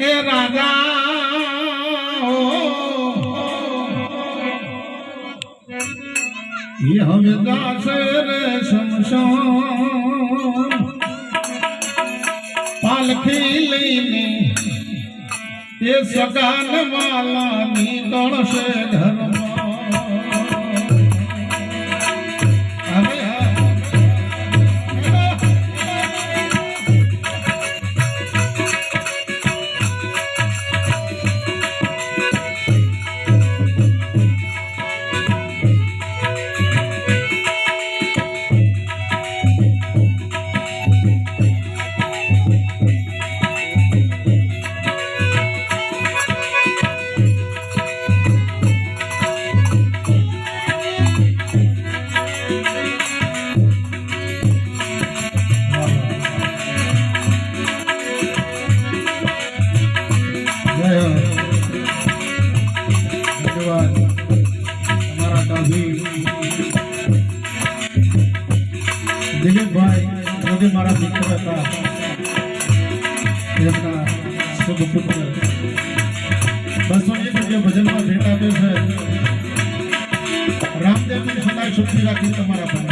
એ રાજા ઓ, એ હવે દાસે રે શમશાન. પાલખી લઈને એ સગાન વાલા નીકળશે ઘરમાં. હવે દિલીપભાઈ મોદી મારા દીકર હતા. એમના શુભ ભજનમાં ભેટ આપ્યો છે. રામદેવની સદાય સુખી રાખી તમારા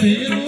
Happy